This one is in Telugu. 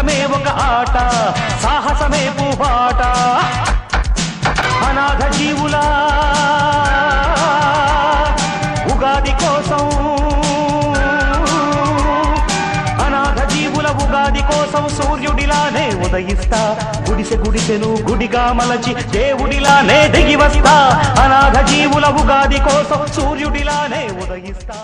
జీవితమే ఒక ఆట సాహసమే పూపాట. అనాథ జీవులా ఉగాది కోసం అనాథ జీవుల ఉగాది కోసం సూర్యుడిలానే ఉదయిస్తా. గుడిసె గుడిసెను గుడిగా మలచి దేవుడిలానే దిగి వస్తా. అనాథ జీవుల ఉగాది కోసం సూర్యుడిలానే ఉదయిస్తా.